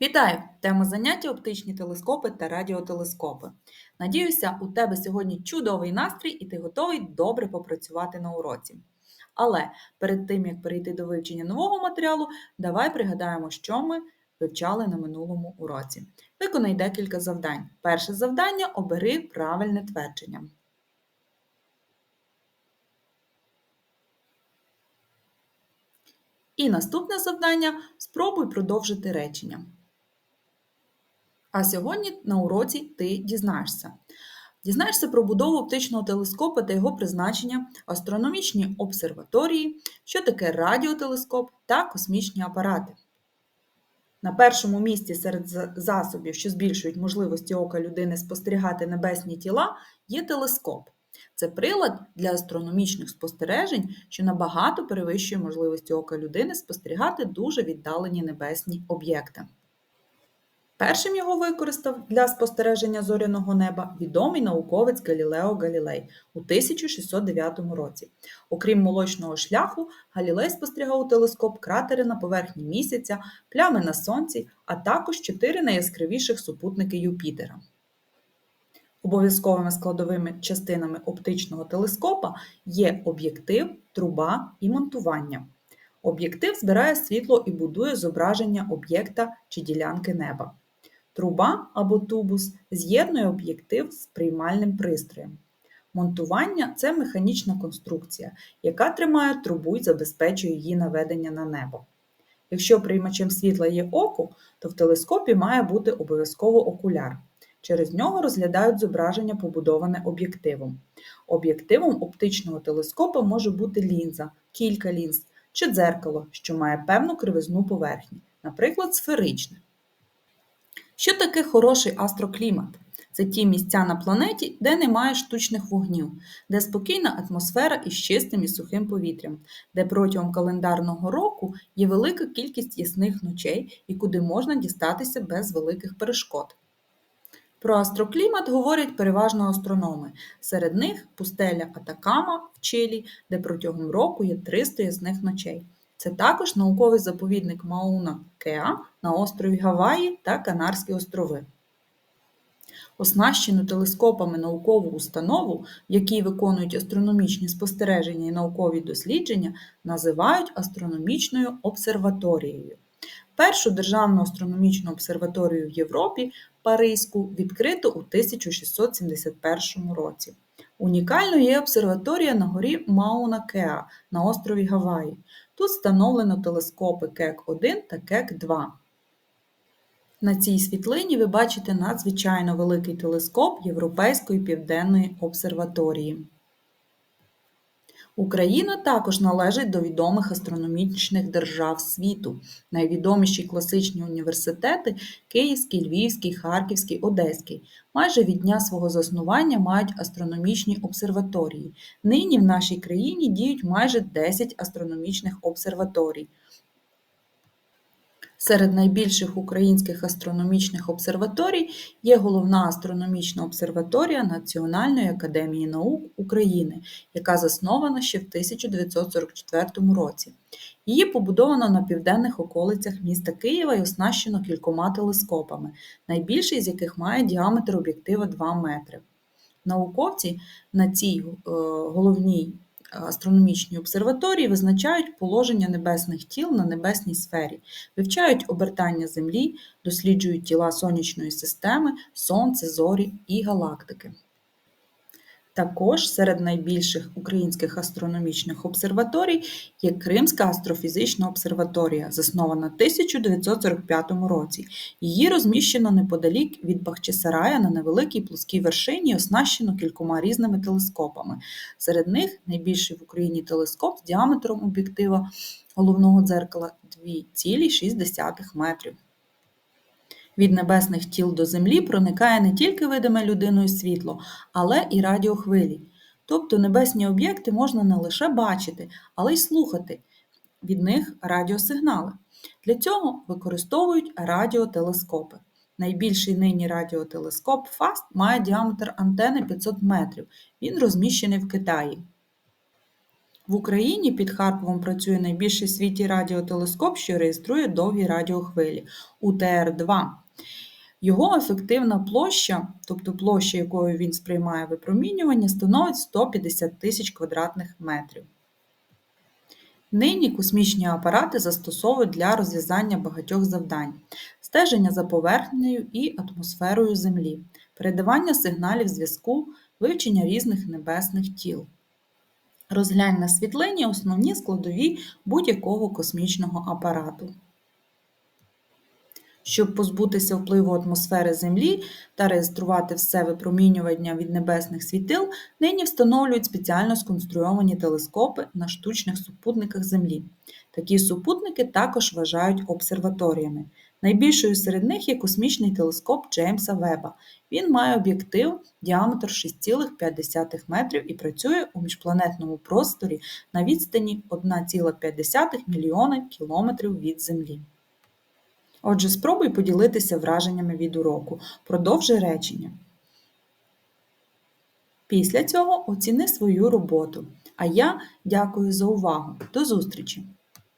Вітаю! Тема заняття оптичні телескопи та радіотелескопи. Надіюся, у тебе сьогодні чудовий настрій і ти готовий добре попрацювати на уроці. Але перед тим, як перейти до вивчення нового матеріалу, давай пригадаємо, що ми вивчали на минулому уроці. Виконай декілька завдань. Перше завдання обери правильне твердження. І наступне завдання спробуй продовжити речення. А сьогодні на уроці ти дізнаєшся. Дізнаєшся про будову оптичного телескопа та його призначення, астрономічні обсерваторії, що таке радіотелескоп та космічні апарати. На першому місці серед засобів, що збільшують можливості ока людини спостерігати небесні тіла, є телескоп. Це прилад для астрономічних спостережень, що набагато перевищує можливості ока людини спостерігати дуже віддалені небесні об'єкти. Першим його використав для спостереження зоряного неба відомий науковець Галілео Галілей у 1609 році. Окрім молочного шляху, Галілей спостерігав у телескоп кратери на поверхні місяця, плями на сонці, а також чотири найяскравіших супутники Юпітера. Обов'язковими складовими частинами оптичного телескопа є об'єктив, труба і монтування. Об'єктив збирає світло і будує зображення об'єкта чи ділянки неба. Труба або тубус з'єднує об'єктив з приймальним пристроєм. Монтування це механічна конструкція, яка тримає трубу і забезпечує її наведення на небо. Якщо приймачем світла є око, то в телескопі має бути обов'язково окуляр. Через нього розглядають зображення, побудоване об'єктивом. Об'єктивом оптичного телескопа може бути лінза, кілька лінз чи дзеркало, що має певну кривизну поверхні, наприклад, сферичне. Що таке хороший астроклімат? Це ті місця на планеті, де немає штучних вогнів, де спокійна атмосфера із чистим і сухим повітрям, де протягом календарного року є велика кількість ясних ночей і куди можна дістатися без великих перешкод. Про астроклімат говорять переважно астрономи. Серед них пустеля Атакама в Чилі, де протягом року є 300 ясних ночей. Це також науковий заповідник Мауна Кеа на острові Гаваї та Канарські острови. Оснащену телескопами наукову установу, в якій виконують астрономічні спостереження і наукові дослідження, називають астрономічною обсерваторією. Першу державну астрономічну обсерваторію в Європі Паризьку відкрито у 1671 році. Унікальною є обсерваторія на горі Мауна Кеа на острові Гаваї. Тут встановлено телескопи КЕК-1 та КЕК-2. На цій світлині ви бачите надзвичайно великий телескоп Європейської південної обсерваторії. Україна також належить до відомих астрономічних держав світу. Найвідоміші класичні університети Київський, Львівський, Харківський, Одеський. Майже від дня свого заснування мають астрономічні обсерваторії. Нині в нашій країні діють майже 10 астрономічних обсерваторій. Серед найбільших українських астрономічних обсерваторій є Головна астрономічна обсерваторія Національної академії наук України, яка заснована ще в 1944 році. Її побудовано на південних околицях міста Києва і оснащено кількома телескопами, найбільший з яких має діаметр об'єктива 2 метри. Науковці на цій е, головній астрономічні обсерваторії визначають положення небесних тіл на небесній сфері, вивчають обертання Землі, досліджують тіла сонячної системи, Сонце, зорі і галактики. Також серед найбільших українських астрономічних обсерваторій є Кримська астрофізична обсерваторія, заснована в 1945 році. Її розміщено неподалік від Бахчисарая на невеликій плоскій вершині оснащено кількома різними телескопами. Серед них найбільший в Україні телескоп з діаметром об'єктива головного дзеркала 2,6 метрів. Від небесних тіл до Землі проникає не тільки видиме людиною світло, але і радіохвилі. Тобто небесні об'єкти можна не лише бачити, але й слухати від них радіосигнали. Для цього використовують радіотелескопи. Найбільший нині радіотелескоп FAST має діаметр антени 500 метрів. Він розміщений в Китаї. В Україні під Харковом працює найбільший в світі радіотелескоп, що реєструє довгі радіохвилі УТР-2. Його ефективна площа, тобто площа, якою він сприймає випромінювання, становить 150 тисяч квадратних метрів. Нині космічні апарати застосовують для розв'язання багатьох завдань: стеження за поверхнею і атмосферою Землі, передавання сигналів зв'язку, вивчення різних небесних тіл. Розглянь на світлині основні складові будь-якого космічного апарату. Щоб позбутися впливу атмосфери Землі та реєструвати все випромінювання від небесних світил, нині встановлюють спеціально сконструйовані телескопи на штучних супутниках Землі. Такі супутники також вважають обсерваторіями. Найбільшою серед них є космічний телескоп Джеймса Веба. Він має об'єктив діаметр 6,5 метрів і працює у міжпланетному просторі на відстані 1,5 мільйона кілометрів від Землі. Отже, спробуй поділитися враженнями від уроку. Продовжи речення. Після цього оціни свою роботу. А я дякую за увагу. До зустрічі!